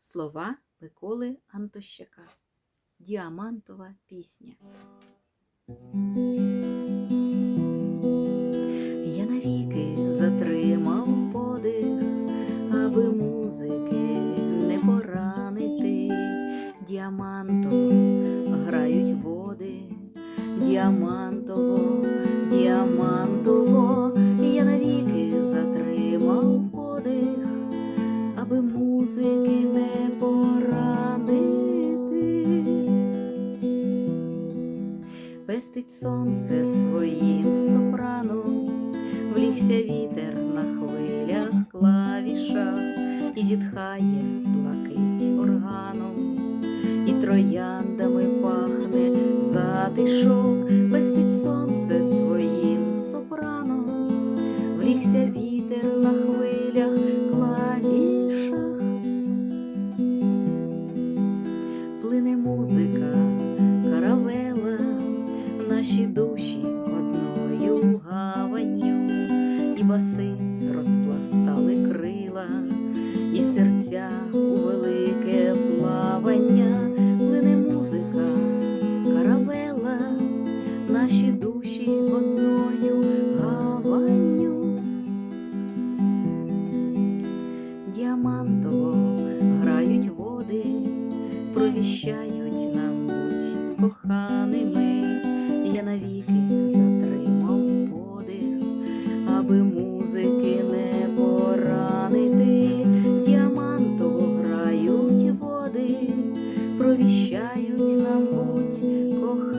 Слова Миколи Антощака. Діамантова пісня. Я навіки затримав подих, аби музики не поранити. Діамантово грають води, діамантово, діамантово, музики не поранити. Пестить сонце своїм сопраном, влігся вітер на хвилях клавішах і зітхає блакить органом, і трояндами пахне затишок, пестить сонце своїм сопраном, влігся вітер наші душі одною гаванню, і баси розпластали крила, і серця у велике плавання, плине музика, каравела, наші душі одною гаванню. Діамантово грають води, провіщають нам будь кохані навіки затримав подих, аби музики не поранити, діамантово грають води, провіщають нам будь кохання.